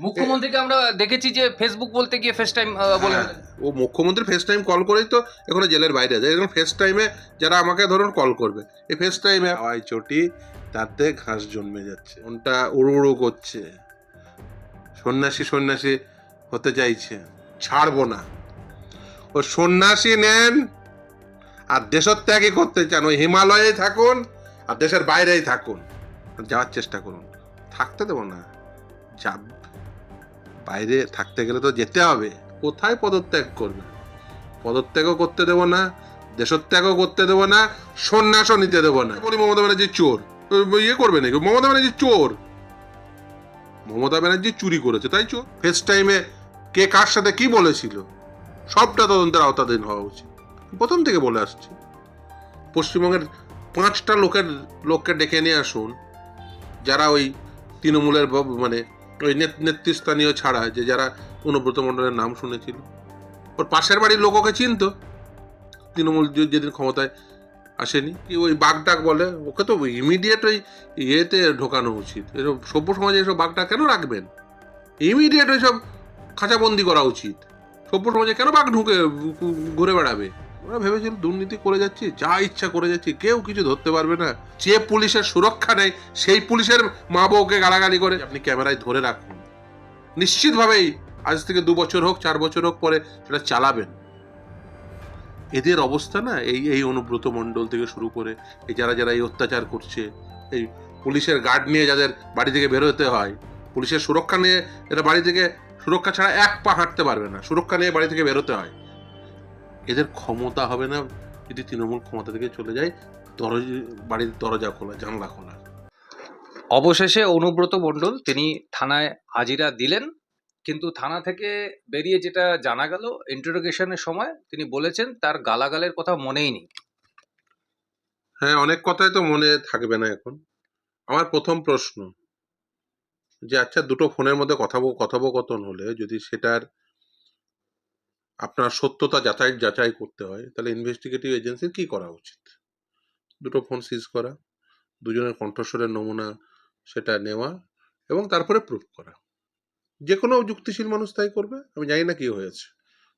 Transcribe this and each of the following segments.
মুখ্যমন্ত্রীকে আমরা দেখেছি যে ফেসবুক বলতে গিয়ে ফেস টাইম বলেন হ্যাঁ, ও মুখ্যমন্ত্রী ফেস টাইম কল করেই তো এখানে জেলের বাইরে আছে। এরকম ফেস টাইমে যারা আমাকে ধরুন কল করবে এই ফেস টাইমে হাওয়াই চটি তাতে ঘাস জন্মে যাচ্ছে। কোনটা উড়ু উড়ু করছে। সন্ন্যাসী সন্ন্যাসী হতে চাইছে। ছাড়বো না। ও সন্ন্যাসী নেন আর দেশত্যাগই করতে চান। ওই হিমালয়ে থাকুন আর দেশের বাইরেই থাকুন। যাওয়ার চেষ্টা করুন। থাকতে দেবো না। যা বাইরে থাকতে গেলে তো যেতে হবে। কোথায় পদত্যাগ করবে? পদত্যাগও করতে দেবো না, দেশত্যাগও করতে দেবো না, সন্ন্যাসও নিতে দেবো না। বলি মমতা ব্যানার্জি চোর। ইয়ে করবে নাকি? মমতা ব্যানার্জি চোর। মমতা ব্যানার্জি চুরি করেছে, তাই চোর। ফেস টাইমে কে কার সাথে কি বলেছিল, সবটা তদন্তের আওতাধীন হওয়া উচিত। প্রথম থেকে বলে আসছি। পশ্চিমবঙ্গের পাঁচটা লোকের, লোককে ডেকে নিয়ে আসুন, যারা ওই তৃণমূলের মানে ওই নেত- নেতৃস্থানীয় ছাড়া যে যারা অনুব্রত মণ্ডলের নাম শুনেছিল। ওর পাশের বাড়ির লোক ওকে চিনতো। তৃণমূল যেদিন ক্ষমতায় আসেনি, কি ওই বাঘ বাগডাক বলে, ওকে তো ইমিডিয়েট ওই ইয়েতে ঢোকানো উচিত। এসব সভ্য সমাজে এসব বাগডাক কেন রাখবেন? ইমিডিয়েট ওইসব খাঁচাবন্দি করা উচিত। সভ্য সমাজে কেন বাঘ ঢুকে ঘুরে বেড়াবে? ওরা ভেবেছিল দুর্নীতি করে যাচ্ছি, যা ইচ্ছা করে যাচ্ছি, কেউ কিছু ধরতে পারবে না। যে পুলিশের সুরক্ষা নেই, সেই পুলিশের মা বউকে গালাগালি করে। আপনি ক্যামেরায় ধরে রাখুন। নিশ্চিতভাবেই আজ থেকে দু বছর হোক, চার বছর হোক পরে সেটা চালাবেন। এদের অবস্থা না, এই এই অনুব্রত মণ্ডল থেকে শুরু করে, এই যারা যারা এই অত্যাচার করছে, এই পুলিশের গার্ড নিয়ে যাদের বাড়ি থেকে বেরোতে হয়, পুলিশের সুরক্ষা নিয়ে, এরা বাড়ি থেকে সুরক্ষা ছাড়া এক পা হাঁটতে পারবে না। সুরক্ষা নিয়ে বাড়ি থেকে বেরোতে হয়। এদের ক্ষমতা হবে না যদি তৃণমূল ক্ষমতা থেকে চলে যায় দরজ বাড়ির দরজা খোলা জানলা খোলা। অবশেষে অনুব্রত মণ্ডল তিনি থানায় হাজিরা দিলেন কিন্তু থানা থেকে বেরিয়ে যেটা জানা গেল ইন্টারোগেশনের সময় তিনি বলেছেন তার গালাগালের কথা মনেই নেই। হ্যাঁ অনেক কথাই তো মনে থাকবে না এখন। আমার প্রথম প্রশ্ন যে আচ্ছা দুটো ফোনের মধ্যে কথা কথোপকথন হলে যদি সেটার আপনার সত্যতা যাচাই যাচাই করতে হয়। তাহলে ইনভেস্টিগেটিভ এজেন্সির কি করা উচিত? দুটো ফোন সিজ করা, দুজনের কণ্ঠস্বরের নমুনা সেটা নেওয়া এবং তারপরে প্রুফ করা। যে কোনো যুক্তিশীল মানুষ তাই করবে। আমি জানি না কি হয়েছে।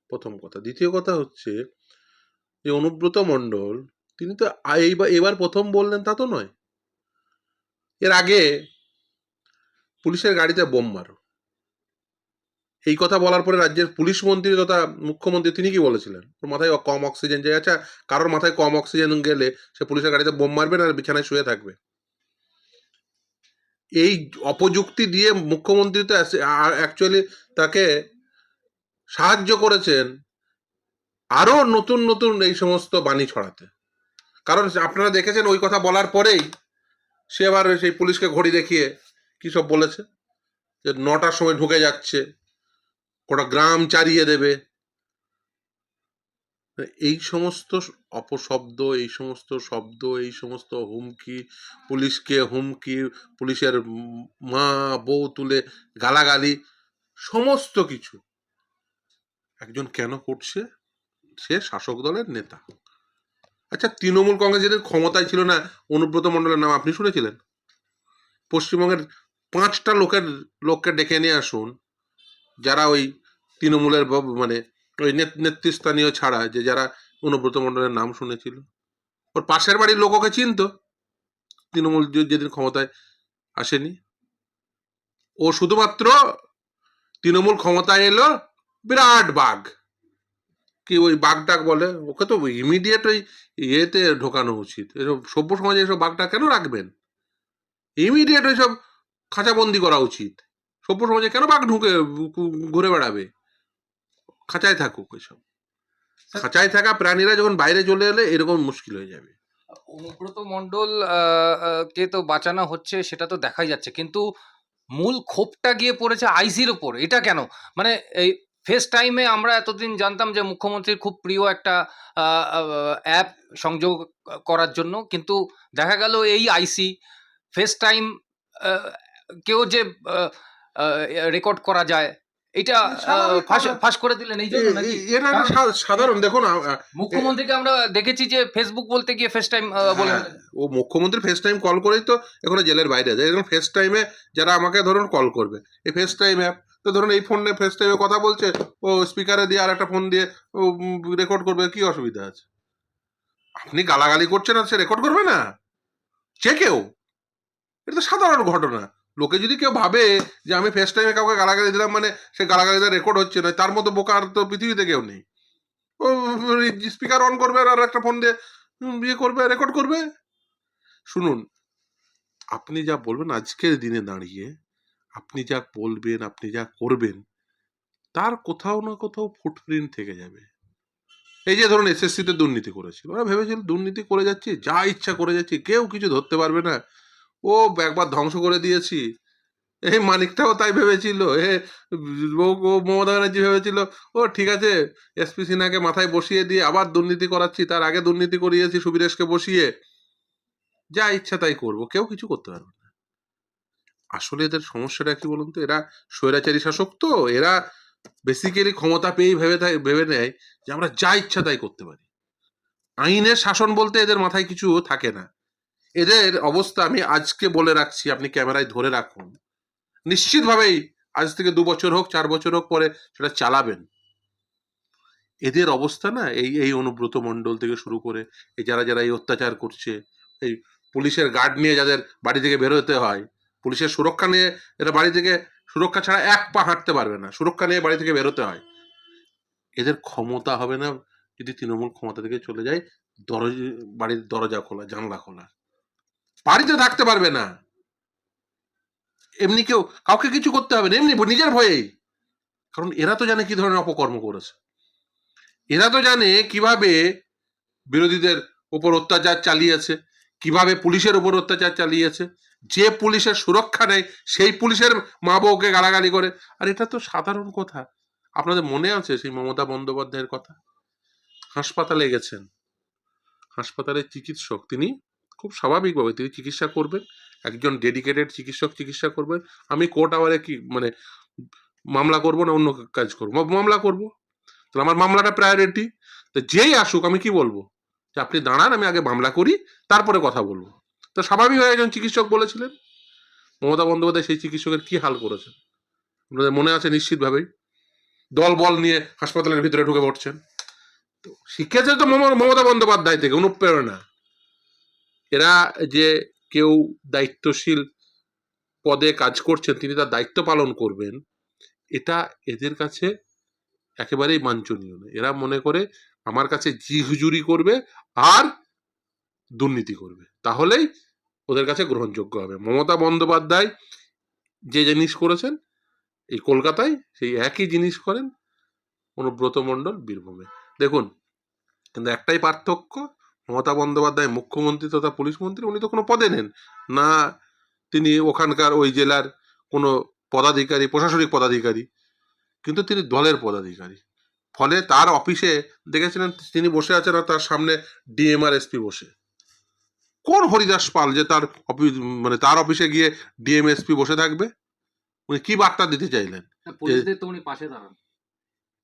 প্রথম কথা। দ্বিতীয় কথা হচ্ছে যে অনুব্রত মণ্ডল, তিনি তো এইবার, এবার প্রথম বললেন তা তো নয়। এর আগে পুলিশের গাড়িতে বোম মারো। এই কথা বলার পরে রাজ্যের পুলিশ মন্ত্রী তথা মুখ্যমন্ত্রী তিনি কি বলেছিলেন? ওর মাথায় কম অক্সিজেন যায় আচ্ছা কারোর মাথায় কম অক্সিজেন গেলে সে পুলিশের গাড়িতে বোম মারবে না বিছানায় শুয়ে থাকবে। এই অপযুক্তি দিয়ে মুখ্যমন্ত্রী তো অ্যাকচুয়ালি তাকে সাহায্য করেছেন আরও নতুন নতুন এই সমস্ত বাণী ছড়াতে। কারণ আপনারা দেখেছেন ওই কথা বলার পরেই সে আবার সেই পুলিশকে ঘড়ি দেখিয়ে কি সব বলেছে? যে নটার সময় ঢুকে যাচ্ছে। গোটা গ্রাম চারিয়ে দেবে। এই সমস্ত অপশব্দ, এই সমস্ত শব্দ, এই সমস্ত হুমকি, পুলিশকে হুমকি, পুলিশের মা, বউ তুলে গালাগালি, সমস্ত কিছু। একজন কেন করছে? সে শাসক দলের নেতা। আচ্ছা তৃণমূল কংগ্রেস যেদিন ক্ষমতায় ছিল না অনুব্রত মণ্ডলের নাম আপনি শুনেছিলেন? পশ্চিমবঙ্গের পাঁচটা লোকের, লোককে ডেকে নিয়ে আসুন। যারা ওই তৃণমূলের মানে ওই নেত- নেতৃস্থানীয় ছাড়া, যে যারা অনুব্রত মণ্ডলের নাম শুনেছিল। ওর পাশের বাড়ির লোক ওকে চিনতো। তৃণমূল যেদিন ক্ষমতায় আসেনি। ও শুধুমাত্র তৃণমূল ক্ষমতায় এলো, বিরাট বাঘ। কি ওই বাঘটাক বলে? ওকে তো ইমিডিয়েট ওই ইয়েতে ঢোকানো উচিত। এসব সভ্য সমাজে এসব বাঘটা কেন রাখবেন? ইমিডিয়েট ওইসব খাঁচাবন্দি করা উচিত। সভ্য সমাজে কেন বাঘ ঢুকে ঘুরে বেড়াবে? খাঁচায় থাকুক ওইসব খাঁচায় থাকা প্রাণীরা যখন বাইরে চলে এলে এরকম মুশকিল হয়ে যাবে। অনুব্রত মণ্ডল কে তো বাঁচানো হচ্ছে সেটা তো দেখাই যাচ্ছে কিন্তু মূল ক্ষোভটা গিয়ে পড়েছে আইসির ওপর এটা কেন? মানে এই ফেস টাইমে আমরা এতদিন জানতাম যে মুখ্যমন্ত্রীর খুব প্রিয় একটা অ্যাপ সংযোগ করার জন্য কিন্তু দেখা গেল এই আইসি ফেস টাইম কেউ যে রেকর্ড করা যায়। এটা ফাঁস কথা। ফাঁস করে দিলেন এই জন্য এটা সাধারণ দেখুন মুখ্যমন্ত্রীকে আমরা দেখেছি যে ফেসবুক বলতে গিয়ে ফেস টাইম বলে হ্যাঁ, ও মুখ্যমন্ত্রী ফেস টাইম কল করেই তো এখানে জেলের বাইরে আছে এরকম ফেস টাইমে যারা আমাকে ধরুন কল করবে এই ফেস টাইম অ্যাপ তো ধরুন এই ফোনে ফেস টাইমে কথা বলছে ও স্পিকারে দিয়ে আর একটা ফোন দিয়ে রেকর্ড করবে কি অসুবিধা আছে? আপনি গালাগালি করছেন আর সে রেকর্ড করবে না? যে কেউ? এটা তো সাধারণ ঘটনা। লোকে যদি কেউ ভাবে যে আমি ফেস টাইমে কাউকে গালাগালি দিলাম মানে সে গালাগালিটা রেকর্ড হচ্ছে না তার মতো বোকার তো পৃথিবীতে কেউ নেই। ও স্পিকার অন করবে আর একটা ফোন দিয়ে ইয়ে করবে রেকর্ড করবে? শুনুন, আপনি যা বলবেন আজকের দিনে দাঁড়িয়ে, আপনি যা বলবেন, আপনি যা করবেন, তার কোথাও না কোথাও ফুটপ্রিন্ট থেকে যাবে। এই যে ধরুন এসএসসিতে দুর্নীতি করেছিল, ওরা ভেবেছিল দুর্নীতি করে যাচ্ছে, যা ইচ্ছা করে যাচ্ছে, কেউ কিছু ধরতে পারবে না। ও একবার ধ্বংস করে দিয়েছি। এই মানিকটাও তাই ভেবেছিল। এ ও মমতা ব্যানার্জি ভেবেছিল, ও, ঠিক আছে এসপি সিনহাকে মাথায় বসিয়ে দিয়ে আবার দুর্নীতি করাচ্ছি, তার আগে দুর্নীতি করিয়েছি সুবিরেশকে বসিয়ে। যা ইচ্ছা তাই করব, কেউ কিছু করতে পারবে না। আসলে এদের সমস্যাটা কি বলুন তো, এরা স্বৈরাচারী শাসক তো, এরা বেসিক্যালি ক্ষমতা পেয়েই ভেবে ভেবে নেয় যে আমরা যা ইচ্ছা তাই করতে পারি। আইনের শাসন বলতে এদের মাথায় কিছু থাকে না। এদের অবস্থা আমি আজকে বলে রাখছি, আপনি ক্যামেরায় ধরে রাখুন। নিশ্চিতভাবেই আজ থেকে দু বছর হোক, চার বছর হোক পরে সেটা চালাবেন। এদের অবস্থা না, এই এই অনুব্রত মণ্ডল থেকে শুরু করে এই যারা যারা এই অত্যাচার করছে, এই পুলিশের গার্ড নিয়ে যাদের বাড়ি থেকে বেরোতে হয়, পুলিশের সুরক্ষা নিয়ে এরা বাড়ি থেকে, সুরক্ষা ছাড়া এক পা হাঁটতে পারবে না, সুরক্ষা নিয়ে বাড়ি থেকে বেরোতে হয়। এদের ক্ষমতা হবে না, যদি তৃণমূল ক্ষমতা থেকে চলে যায়, দরজা, বাড়ির দরজা খোলা, জানলা খোলা। বাড়িতে থাকতে পারবে না। এমনি কেউ, কাউকে কিছু করতে হবে না, এমনি নিজের ভয়েই। কারণ এরা তো জানে কি ধরনের অপকর্ম করেছে। এরা তো জানে কীভাবে বিরোধীদের উপর অত্যাচার চালিয়েছে, কীভাবে পুলিশের উপর অত্যাচার চালিয়েছে। যে পুলিশের সুরক্ষা নেই সেই পুলিশের মা বউকে গালাগালি করে। আর এটা তো সাধারণ কথা। আপনাদের মনে আছে সেই মমতা বন্দ্যোপাধ্যায়ের কথা? হাসপাতালে গেছেন। হাসপাতালের চিকিৎসক, তিনি খুব স্বাভাবিকভাবে তিনি চিকিৎসা করবেন, একজন ডেডিকেটেড চিকিৎসক চিকিৎসা করবেন। আমি কোর্ট আওয়ারে কি মানে মামলা করব না অন্য কাজ করব? মামলা করব। তাহলে আমার মামলাটা প্রায়োরিটি তো যেই আসুক আমি কি বলব? যে আপনি দাঁড়ান, আমি আগে মামলা করি, তারপরে কথা বলব। তো স্বাভাবিকভাবে একজন চিকিৎসক বলেছিলেন, মমতা বন্দ্যোপাধ্যায় সেই চিকিৎসকের কি হাল করেছেন? আপনাদের মনে আছে নিশ্চিতভাবেই? দল বল নিয়ে হাসপাতালের ভিতরে ঢুকে পড়ছেন। তো শিখেছে তো মম- মমতা বন্দ্যোপাধ্যায় থেকে, অনুপ্রেরণা। এরা যে কেউ দায়িত্বশীল পদে কাজ করছেন, তিনি তার দায়িত্ব পালন করবেন, এটা এদের কাছে একেবারেই বাঞ্ছনীয় নয়। এরা মনে করে, আমার কাছে জি হুজুরি করবে আর দুর্নীতি করবে। তাহলেই ওদের কাছে গ্রহণযোগ্য হবে। মমতা বন্দ্যোপাধ্যায় যে জিনিস করেছেন, এই কলকাতায় সেই একই জিনিস করেন অনুব্রত মণ্ডল বীরভূমে। দেখুন, কিন্তু একটাই পার্থক্য মমতা বন্দ্যোপাধ্যায় মুখ্যমন্ত্রী তথা পুলিশ মন্ত্রী উনি তো কোনো পদে নেন। না তিনি ওখানকার ওই জেলার কোনো পদাধিকারী প্রশাসনিক পদাধিকারী কিন্তু তিনি দলের পদাধিকারী। ফলে তার অফিসে দেখেছিলেন তিনি বসে আছেন আর তার সামনে ডিএমআর এসপি বসে। কোন হরিদাস পাল যে তার অফিস মানে তার অফিসে গিয়ে ডিএমএসপি বসে থাকবে? উনি কি বার্তা দিতে চাইলেন? পুলিশদের উনি পাশে দাঁড়ান।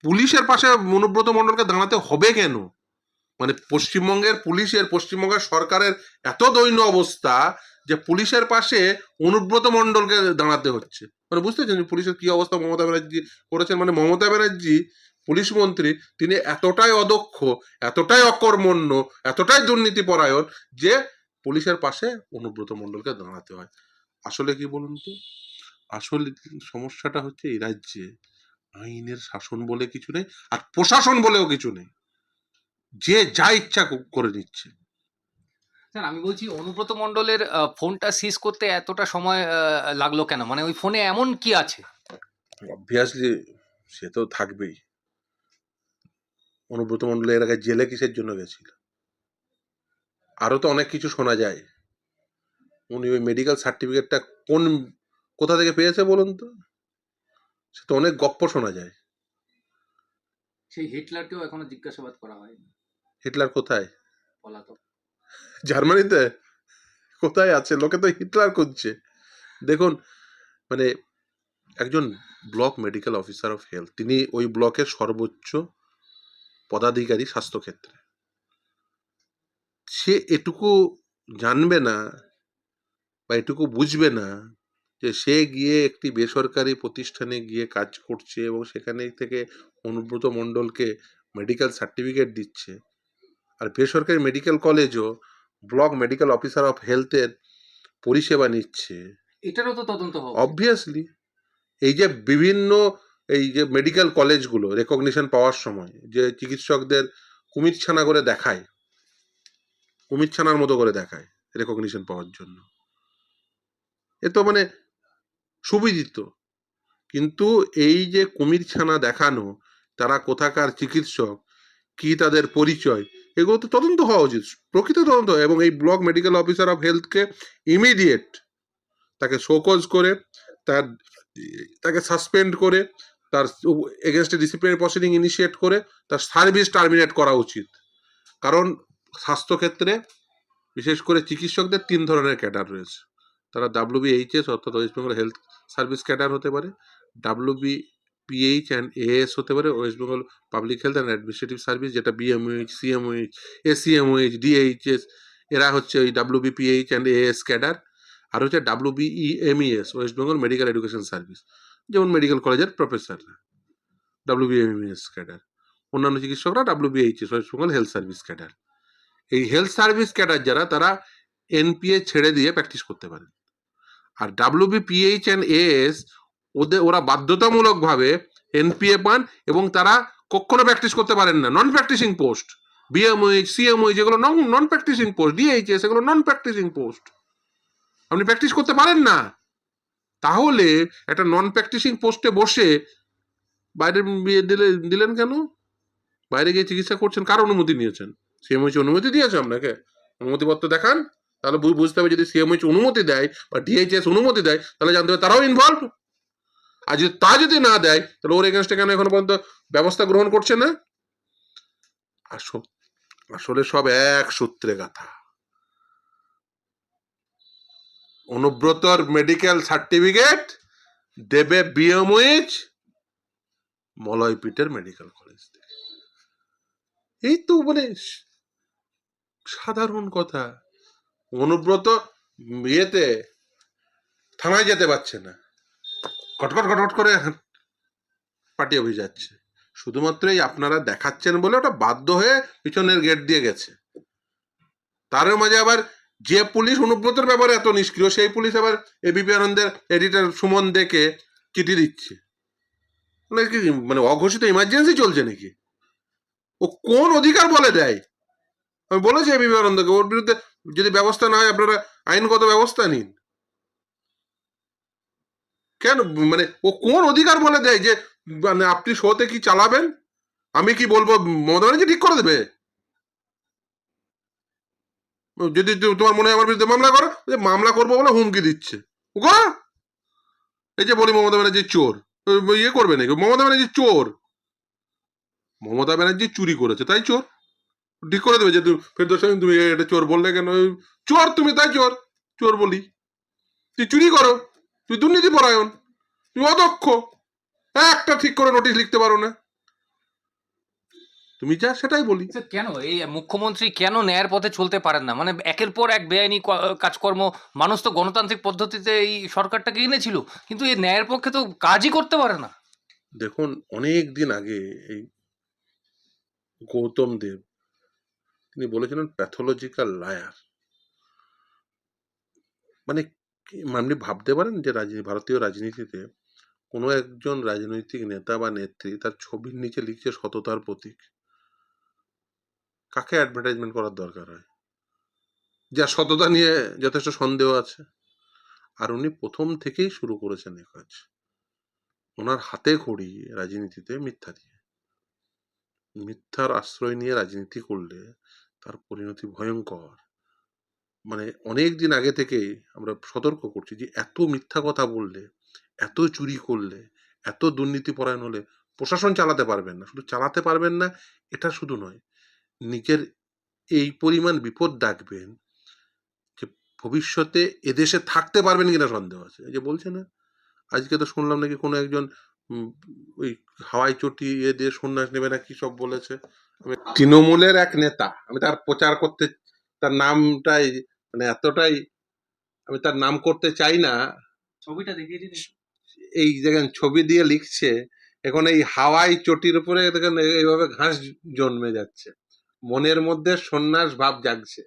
পুলিশের পাশে অনুব্রত মণ্ডলকে দাঁড়াতে হবে কেন? মানে পশ্চিমবঙ্গের পুলিশের, পশ্চিমবঙ্গের সরকারের এত দৈন্য অবস্থা যে পুলিশের পাশে অনুব্রত মণ্ডলকে দাঁড়াতে হচ্ছে। মানে বুঝতে পারছেন পুলিশের কি অবস্থা? মমতা ব্যানার্জি করেছেন মানে মমতা ব্যানার্জি, পুলিশ মন্ত্রী, তিনি এতটাই অদক্ষ, এতটাই অকর্মণ্য, এতটাই দুর্নীতিপরায়ণ যে পুলিশের পাশে অনুব্রত মণ্ডলকে দাঁড়াতে হয়। আসলে কি বলুন তো? আসলে সমস্যাটা হচ্ছে এই রাজ্যে আইনের শাসন বলে কিছু নেই আর প্রশাসন বলেও কিছু নেই। যে যা ইচ্ছা করে নিচ্ছে। স্যার আমি বলছি অনুব্রত মণ্ডলের ফোনটা সিজ করতে এতটা সময় লাগল কেন? মানে ওই ফোনে এমন কি আছে? অবভিয়াসলি সে তো থাকবেই। অনুব্রত মণ্ডল এর আগে জেলে কিসের জন্য গেছিল? আরও তো অনেক কিছু শোনা যায়। উনি ওই মেডিকেল সার্টিফিকেটটা কোন কোথা থেকে পেয়েছে বলুন তো? সে তো অনেক গপ্প শোনা যায়। সেই হিটলারকেও এখনও জিজ্ঞাসাবাদ করা হয়নি। হিটলার কোথায়? জার্মানিতে? কোথায় আছে? লোকে তো হিটলার খুঁজছে। দেখুন মানে একজন block medical officer of health তিনি ওই ব্লকের সর্বোচ্চ পদাধিকারী স্বাস্থ্যক্ষেত্রে। সে এটুকু জানবে না বা এটুকু বুঝবে না যে যে সে গিয়ে একটি বেসরকারি প্রতিষ্ঠানে গিয়ে কাজ করছে এবং সেখানে থেকে অনুব্রত মণ্ডলকে মেডিকেল সার্টিফিকেট দিচ্ছে। আর বেসরকারি মেডিকেল কলেজও ব্লক মেডিকেল অফিসার অফ হেলথের পরিষেবা নিচ্ছে। এটারও তো তদন্ত হবে। অবভিয়াসলি এই যে বিভিন্ন এই যে মেডিকেল কলেজগুলো রেকগনিশন পাওয়ার সময় যে চিকিৎসকদের কুমির ছানা করে দেখায় কুমির ছানার মতো করে দেখায় রেকগনিশন পাওয়ার জন্য। এ তো মানে সুবিদিত। কিন্তু এই যে কুমির ছানা দেখানো তারা কোথাকার চিকিৎসক কি তাদের পরিচয় এগুলো তো তদন্ত হওয়া উচিত। প্রকৃত তদন্ত এবং এই ব্লক মেডিকেল অফিসার অফ হেলথকে ইমিডিয়েট তাকে শোকজ করে, তার, তাকে সাসপেন্ড করে, তার এগেনস্টে ডিসিপ্লিনারি প্রসিডিং ইনিশিয়েট করে, তার সার্ভিস টার্মিনেট করা উচিত। কারণ স্বাস্থ্যক্ষেত্রে বিশেষ করে চিকিৎসকদের তিন ধরনের ক্যাডার রয়েছে। তারা ডাব্লিউবিএইচএস অর্থাৎ West Bengal health service cadre হতে পারে ডাব্লিউবি পিএইচ অ্যান্ড এএস হতে পারে West Bengal public health and administrative service যেটা বিএমওইচ সিএমওইচ এসিএমওইচ ডিএইচএস এরা হচ্ছে ওই ডাব্লিউবিপিএইচ অ্যান্ড এএস ক্যাডার, আর হচ্ছে WBEMES West Bengal medical education service যেমন মেডিকেল কলেজের প্রফেসররা ডাব্লিউবিএমইএস ক্যাডার। অন্যান্য চিকিৎসকরা WBHS West Bengal health service cadre. এই হেলথ সার্ভিস ক্যাডার যারা, তারা এনপিএ ছেড়ে দিয়ে প্র্যাকটিস করতে পারেন। আর ডাব্লিউবিপিএইচ অ্যান্ড এএস ওদের, ওরা বাধ্যতামূলকভাবে এনপিএ পান এবং তারা কখনো প্র্যাকটিস করতে পারেন না। Non practising post BMOH CMOH যেগুলো non non practising post DHS এগুলো নন প্র্যাকটিসিং পোস্ট আপনি প্র্যাকটিস করতে পারেন না। তাহলে একটা নন প্র্যাকটিসিং পোস্টে বসে বাইরে বিয়ে দিলে, দিলেন কেন? বাইরে গিয়ে চিকিৎসা করছেন, কার অনুমতি নিয়েছেন? সিএমএইচ অনুমতি দিয়েছে আপনাকে? অনুমতিপত্র দেখান। তাহলে বুঝতে হবে যদি সিএমএইচ অনুমতি দেয় বা ডিএইচএস অনুমতি দেয়, তাহলে জানতে হবে তারাও ইনভলভ আর যদি তা যদি না দেয়, তাহলে ওর এগেনস্টে কেন এখনও পর্যন্ত ব্যবস্থা গ্রহণ করছে না? আসো- আসলে সব এক সূত্রে গাথা। অনুব্রতর মেডিকেল সার্টিফিকেট দেবে বিএমওইচ মলয়পীঠের মেডিকেল কলেজ থেকে। এই তো মানে সাধারণ কথা। অনুব্রত ইয়েতে থানায় যেতে পারছে না। কটকট কটকট করে পার্টি অফিস যাচ্ছে। শুধুমাত্র এই আপনারা দেখাচ্ছেন বলে ওটা বাধ্য হয়ে পিছনের গেট দিয়ে গেছে। তার মাঝে আবার যে পুলিশ অনুব্রতের ব্যাপারে এত নিষ্ক্রিয়, সেই পুলিশ আবার এবিপি আনন্দের এডিটর সুমন দেখে চিঠি দিচ্ছে। মানে মানে অঘোষিত ইমার্জেন্সি চলছে নাকি? ও কোন অধিকার বলে দেয়? আমি বলেছি এবিপি আনন্দকে, ওর বিরুদ্ধে যদি ব্যবস্থা না হয় আপনারা আইনগত ব্যবস্থা নিন। কেন? মানে ও কোন অধিকার বলে দেয় যে মানে আপনি শোতে কি চালাবেন? আমি কি বলব মমতা ব্যানার্জি ঠিক করে দেবে? যদি তোমার মনে হয় আমার বিরুদ্ধে মামলা করো যে মামলা করব বলে হুমকি দিচ্ছে। এই যে বলি মমতা ব্যানার্জি চোর ইয়ে করবে নাকি? মমতা ব্যানার্জি চোর। মমতা ব্যানার্জি চুরি করেছে তাই চোর? ঠিক করে দেবে যে ফেরদৌস সাহেব, তুমি এটা চোর বললে কেন? চোর তুমি তাই চোর। চোর বলি। তুই চুরি করো। তুই দুর্নীতি পরায়ণ। তুই অদক্ষ। একটা ঠিক করে নোটিশ লিখতে পারো না। তুমি যা সেটাই বলি। কেন? এই মুখ্যমন্ত্রী কেন ন্যায়ের পথে চলতে পারেন না? মানে একের পর এক বেআইনি কাজকর্ম মানুষ তো গণতান্ত্রিক পদ্ধতিতে এই সরকারটাকে এনেছিল কিন্তু এই ন্যায়ের পক্ষে তো কাজই করতে পারে না। দেখুন অনেক দিন আগে এই গৌতম দেব তিনি বলেছিলেন প্যাথোলজিক্যাল লায়ার মানে আপনি ভাবতে পারেন যে রাজনীতি, ভারতীয় রাজনীতিতে কোনো একজন রাজনৈতিক নেতা বা নেত্রী তার ছবির নিচে লিখছে সততার প্রতীক? কাকে অ্যাডভার্টাইজমেন্ট করার দরকার হয়? যার সততা নিয়ে যথেষ্ট সন্দেহ আছে? আর উনি প্রথম থেকেই শুরু করেছেন এ কাজ। ওনার হাতে খড়ি রাজনীতিতে মিথ্যা দিয়ে। মিথ্যার আশ্রয় নিয়ে রাজনীতি করলে তার পরিণতি ভয়ঙ্কর। মানে অনেক দিন আগে থেকেই আমরা সতর্ক করছি যে এত মিথ্যা কথা বললে, এত চুরি করলে, এত দুর্নীতি পরায়ণ হলে প্রশাসন চালাতে পারবেন না। শুধু চালাতে পারবেন না, এটা শুধু নয়, নিজের এই পরিমাণ বিপদ ডাকবেন যে ভবিষ্যতে এদেশে থাকতে পারবেন কিনা সন্দেহ আছে। যে বলছে না, আজকে তো শুনলাম নাকি কোনো একজন ওই হাওয়াই চটি এ দিয়ে সন্ন্যাস নেবে না কি সব বলেছে। আমি তৃণমূলের এক নেতা, আমি তার প্রচার করতে, তার নামটাই মানে এতটাই আমি তার নাম করতে চাই না। ছবিটা দেখিয়ে দিন এই দেখেন ছবি দিয়ে লিখছে এখন এই হাওয়াই চটির উপরে দেখেন এইভাবে ঘাস জন্মে যাচ্ছে। মনের মধ্যে সন্ন্যাস ভাব জাগছে।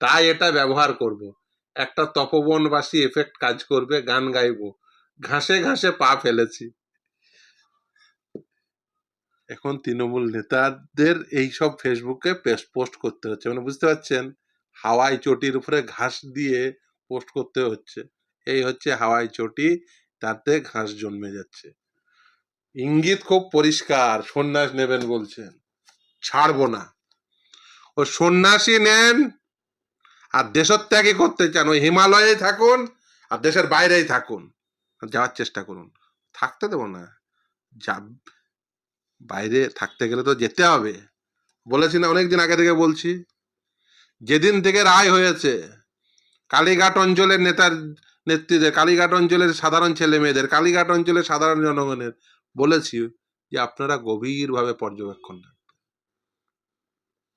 তাই এটা ব্যবহার করব। একটা তপবনবাসী এফেক্ট কাজ করবে গান গাইবো। ঘাসে ঘাসে পা ফেলেছি। এখন তৃণমূল নেতাদের এই সব ফেসবুকে পোস্ট করতে হচ্ছে। মানে বুঝতে পারছেন? হাওয়াই চটির উপরে ঘাস দিয়ে পোস্ট করতে হচ্ছে। এই হচ্ছে হাওয়াই চটি, তাতে ঘাস জন্মে যাচ্ছে। ইঙ্গিত খুব পরিষ্কার, সন্ন্যাস নেবেন বলছেন। ছাড়বো না। ও সন্ন্যাসী নেন আর দেশত্যাগী করতে চান, ওই হিমালয়ে থাকুন আর দেশের বাইরেই থাকুন যাওয়ার চেষ্টা করুন। থাকতে দেবো না। যা বাইরে থাকতে গেলে তো যেতে হবে। বলেছি না, অনেকদিন আগে থেকে বলছি। যেদিন থেকে রায় হয়েছে, কালীঘাট অঞ্চলের নেতার নেতৃত্বে, কালীঘাট অঞ্চলের সাধারণ ছেলে মেয়েদের, কালীঘাট অঞ্চলের সাধারণ জনগণের বলেছি যে আপনারা গভীরভাবে পর্যবেক্ষণ রাখবেন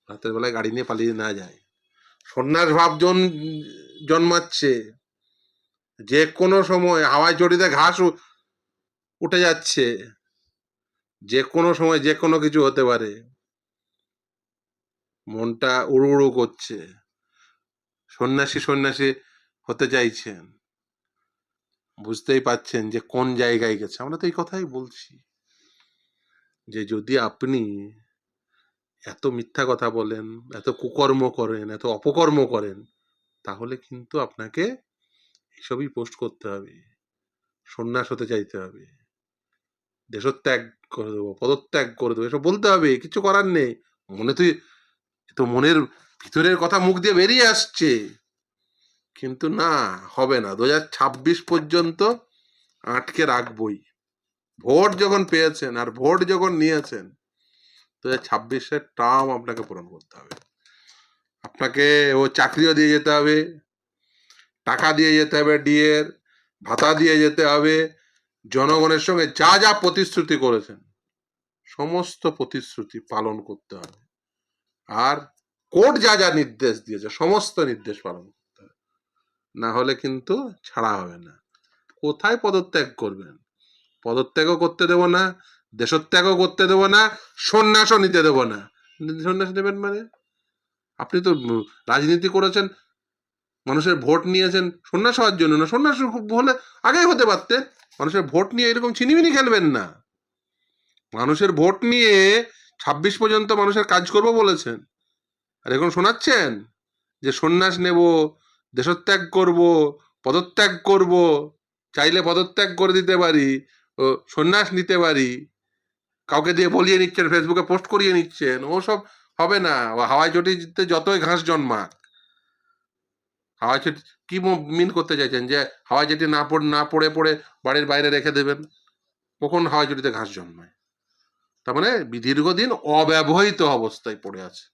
রাতের বেলায় গাড়ি নিয়ে পালিয়ে না যায়। সন্ন্যাস ভাব জন, জন্মাচ্ছে। যে কোনো সময় হাওয়ায় চড়িতে ঘাস উঠে যাচ্ছে। যে কোনো সময় যে কোনো কিছু হতে পারে। মনটা উড়ু উড়ু করছে। সন্ন্যাসী সন্ন্যাসী হতে চাইছেন। বুঝতেই পাচ্ছেন যে কোন জায়গায় গেছে। আমরা তো এই কথাই বলছি যে যদি আপনি এত মিথ্যা কথা বলেন, এত কুকর্ম করেন, এত অপকর্ম করেন, তাহলে কিন্তু আপনাকে এসবই পোস্ট করতে হবে। সন্ন্যাস হতে চাইতে হবে। দেশত্যাগ করে দেবো, পদত্যাগ করে দেবো, এসব বলতে হবে, কিছু করার নেই। মনে তুই তো মনের ভিতরের কথা মুখ দিয়ে বেরিয়ে আসছে। কিন্তু না, হবে না। দু পর্যন্ত আটকে রাখবই। ভোট যখন পেয়েছেন আর ভোট যখন নিয়েছেন, দু হাজার ছাব্বিশের টার্ম আপনাকে পূরণ করতে হবে। আপনাকে ও চাকরিও দিয়ে যেতে হবে, টাকা দিয়ে যেতে হবে ডিএর ভাতা দিয়ে যেতে হবে, জনগণের সঙ্গে যা যা প্রতিশ্রুতি করেছেন, সমস্ত প্রতিশ্রুতি পালন করতে হবে। আর কোর্ট যা যা নির্দেশ দিয়েছে, সমস্ত নির্দেশ পালন করতে হবে। না হলে কিন্তু ছাড়া হবে না। কোথায় পদত্যাগ করবেন? পদত্যাগও করতে দেব না, দেশত্যাগও করতে দেব না, সন্ন্যাসও নিতে দেব না। সন্ন্যাস নেবেন মানে? আপনি তো রাজনীতি করেছেন, মানুষের ভোট নিয়েছেন, সন্ন্যাস হওয়ার জন্য না। সন্ন্যাস হলে আগেই হতে পারতেন। মানুষের ভোট নিয়ে এরকম চিনিমিনি খেলবেন না। মানুষের ভোট নিয়ে ছাব্বিশ পর্যন্ত মানুষের কাজ করব বলেছেন। আর এখন শোনাচ্ছেন যে সন্ন্যাস নেব, দেশত্যাগ করব, পদত্যাগ করব, চাইলে পদত্যাগ করে দিতে পারি ও সন্ন্যাস নিতে পারি। কাউকে দিয়ে বলিয়ে নিচ্ছেন, ফেসবুকে পোস্ট করিয়ে নিচ্ছেন, ও সব হবে না। হাওয়াই চটিতে যতই ঘাস জন্মাক। হাওয়াই চটি, কি মিন করতে চাইছেন যে হাওয়াই চটি না পড়ে না পড়ে পড়ে বাড়ির বাইরে রেখে দেবেন? কখন হাওয়াই চটিতে ঘাস জন্মায়? তার মানে দীর্ঘদিন অব্যবহৃত অবস্থায় পড়ে আছে।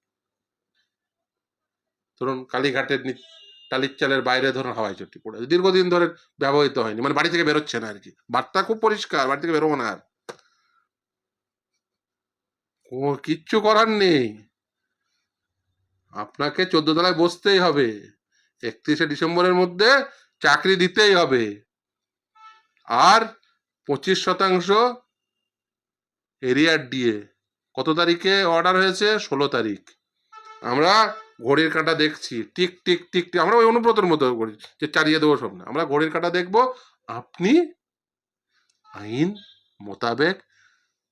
ধরুন কালীঘাটের টালির চালের বাইরে ধরুন হাওয়াই চটি পড়ে আছে। দীর্ঘদিন ধরে ব্যবহৃত হয়নি মানে বাড়ি থেকে বেরোচ্ছে না আর কি বার্তা খুব পরিষ্কার, বাড়ি থেকে বেরোবো না আর। কিচ্ছু করার নেই। আপনাকে চোদ্দ তলায় বসতেই হবে। একত্রিশে ডিসেম্বরের মধ্যে চাকরি দিতেই হবে। আর পঁচিশ শতাংশ এরিয়ার ডিএ কত তারিখে অর্ডার হয়েছে? ষোলো তারিখ। আমরা ঘড়ির কাঁটা দেখছি। Tick tick tick tick. আমরা ওই অনুব্রতর মতো করি যে চালিয়ে দেবো সব না। আমরা ঘড়ির কাঁটা দেখব। আপনি আইন মোতাবেক,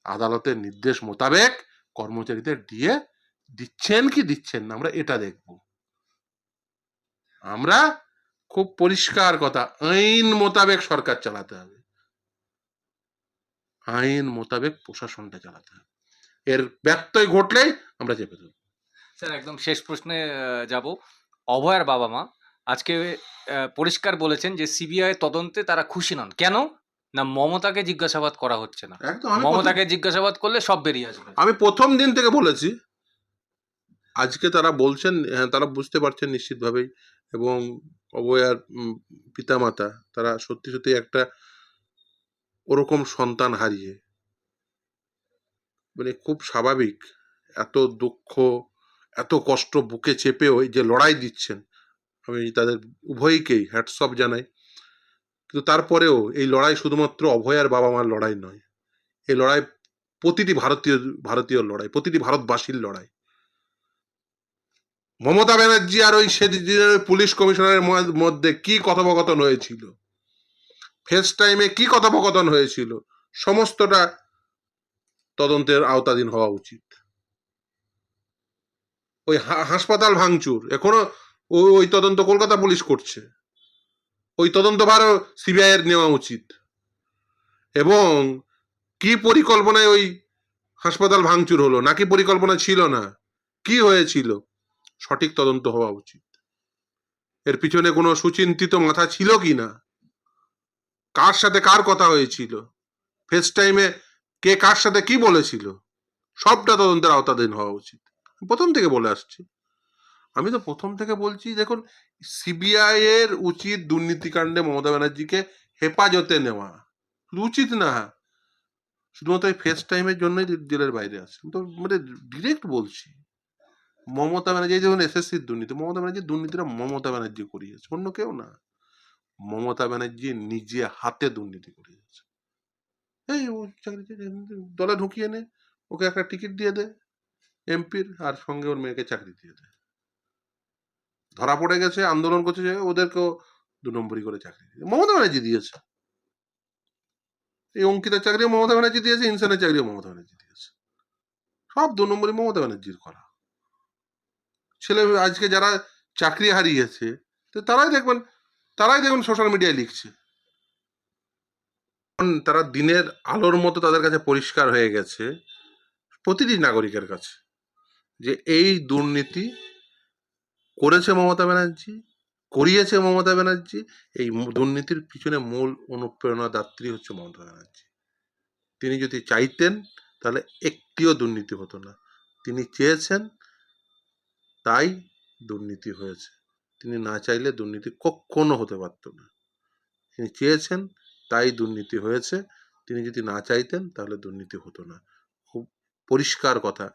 আদালতের নির্দেশ মোতাবেক কর্মচারীদের দিয়ে দিচ্ছেন কি দিচ্ছেন না, আমরা এটা দেখব। আমরা খুব পরিষ্কার কথা, আইন মোতাবেক সরকার চালাতে হবে। আইন মোতাবেক প্রশাসনটা চালাতে হবে। এর ব্যত্যয় ঘটলেই আমরা চেপে দেবো স্যার একদম শেষ প্রশ্নে যাব। অভয়ার বাবা মা আজকে পরিষ্কার বলেছেন যে সিবিআই তদন্তে তারা খুশি নন। কেন? না মমতাকে জিজ্ঞাসাবাদ করা হচ্ছে না। একদম আমি প্রথম- মমতাকে জিজ্ঞাসাবাদ করলে সব বেরিয়ে আসবে। আমি প্রথম দিন থেকে বলেছি আজকে তারা বলছেন হ্যাঁ, তারা বুঝতে পারছেন নিশ্চিতভাবেই। এবং অবয়ার উম, পিতামাতা তারা সত্যি সত্যি একটা ওরকম সন্তান হারিয়ে। মানে খুব স্বাভাবিক এত দুঃখ, এত কষ্ট বুকে চেপে ওই যে লড়াই দিচ্ছেন। আমি তাদের উভয়কেই হ্যাটসঅপ জানাই। কিন্তু তারপরেও এই লড়াই শুধুমাত্র অভয়ার বাবা মার লড়াই নয়। এই লড়াই প্রতিটি ভারতীয় ভারতীয় লড়াই, প্রতিটি ভারতবাসীর লড়াই। মমতা ব্যানার্জি আর ওই সেদিনের পুলিশ কমিশনারের মধ্যে কি কথোপকথন হয়েছিল? ফেস টাইমে কি কথোপকথন হয়েছিল? সমস্তটা তদন্তের আওতাধীন হওয়া উচিত। ওই হাসপাতাল ভাঙচুর, এখনও ওই তদন্ত কলকাতা পুলিশ করছে। ওই তদন্ত ভারও সিবিআই এর নেওয়া উচিত। এবং কি পরিকল্পনায় ওই হাসপাতাল ভাঙচুর হলো, নাকি পরিকল্পনা ছিল না? কি হয়েছিল? সঠিক তদন্ত হওয়া উচিত। এর পিছনে কোনো সুচিন্তিত মাথা ছিল কি না? কার সাথে কার কথা হয়েছিল? ফেস টাইমে কে কার সাথে কি বলেছিল? সবটা তদন্তের আওতাধীন হওয়া উচিত। প্রথম থেকে বলে আসছি। আমি তো প্রথম থেকে বলছি, দেখুন সিবিআই এর উচিত দুর্নীতিকাণ্ডে মমতা ব্যানার্জিকে হেফাজতে নেওয়া। শুধু উচিত না, শুধুমাত্র এই ফেস টাইমের জন্যই জেলের বাইরে আছে তো মানে ডিরেক্ট বলছি, মমতা ব্যানার্জি যেমন এসএসসির দুর্নীতি, মমতা ব্যানার্জির দুর্নীতিটা মমতা ব্যানার্জি করিয়েছে, অন্য কেউ না। মমতা ব্যানার্জি নিজে হাতে দুর্নীতি করিয়েছে এই ও চাকরি দলে ঢুকিয়ে নে, ওকে একটা টিকিট দিয়ে দে, এমপির আর সঙ্গে ওর মেয়েকে চাকরি দিয়ে দে। ধরা পড়ে গেছে, আন্দোলন করছে যে ওদেরকেও দু নম্বরই করে চাকরি দিয়ে। মমতা ব্যানার্জি দিয়েছে। এই অঙ্কিতার চাকরিও মমতা ব্যানার্জি দিয়েছে, ইনসানের চাকরিও মমতা ব্যানার্জি দিয়েছে। সব দু নম্বরই মমতা ব্যানার্জির করা। ছেলে আজকে যারা চাকরি হারিয়েছে, তো তারাই দেখবেন তারাই দেখুন সোশ্যাল মিডিয়ায় লিখছে। তারা দিনের আলোর মতো তাদের কাছে পরিষ্কার হয়ে গেছে প্রতিটি নাগরিকের কাছে যে এই দুর্নীতি করেছে মমতা ব্যানার্জি, করিয়েছে মমতা ব্যানার্জি, এই দুর্নীতির পিছনে মূল অনুপ্রেরণাদাত্রী হচ্ছে মমতা ব্যানার্জি। তিনি যদি চাইতেন তাহলে একটিও দুর্নীতি হতো না। তিনি চেয়েছেন তাই দুর্নীতি হয়েছে। তিনি না চাইলে দুর্নীতি কখনো হতে পারত না। তিনি চেয়েছেন, তাই দুর্নীতি হয়েছে। তিনি যদি না চাইতেন, তাহলে দুর্নীতি হতো না। খুব পরিষ্কার কথা।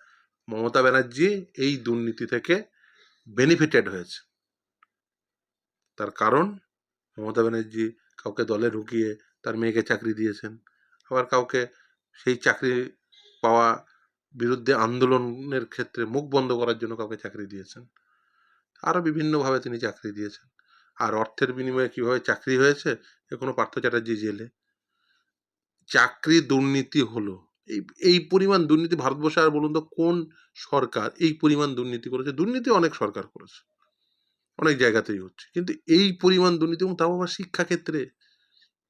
মমতা ব্যানার্জি এই দুর্নীতি থেকে বেনিফিটেড হয়েছে। তার কারণ, মমতা ব্যানার্জি কাউকে দলে ঢুকিয়ে তার মেয়েকে চাকরি দিয়েছেন। আবার কাউকে সেই চাকরি পাওয়া বিরুদ্ধে আন্দোলনের ক্ষেত্রে মুখ বন্ধ করার জন্য কাউকে চাকরি দিয়েছেন। আরও বিভিন্নভাবে তিনি চাকরি দিয়েছেন। আর অর্থের বিনিময়ে কীভাবে চাকরি হয়েছে এ কোনো পার্থ চ্যাটার্জি জেলে। চাকরি দুর্নীতি হলো। এই এই পরিমাণ দুর্নীতি ভারতবর্ষে, আর বলুন তো কোন সরকার এই পরিমাণ দুর্নীতি করেছে? দুর্নীতি অনেক সরকার করেছে। অনেক জায়গাতেই হচ্ছে। কিন্তু এই পরিমাণ দুর্নীতি এবং তাও আবার শিক্ষাক্ষেত্রে,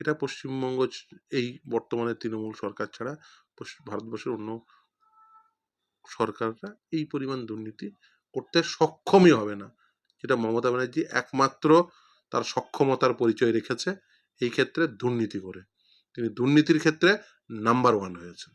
এটা পশ্চিমবঙ্গ এই বর্তমানে তৃণমূল সরকার ছাড়া ভারতবর্ষের অন্য সরকাররা এই পরিমাণ দুর্নীতি করতে সক্ষমই হবে না। যেটা মমতা ব্যানার্জি একমাত্র তার সক্ষমতার পরিচয় রেখেছে, এই ক্ষেত্রে দুর্নীতি করে। তিনি দুর্নীতির ক্ষেত্রে নাম্বার ওয়ান হয়েছেন।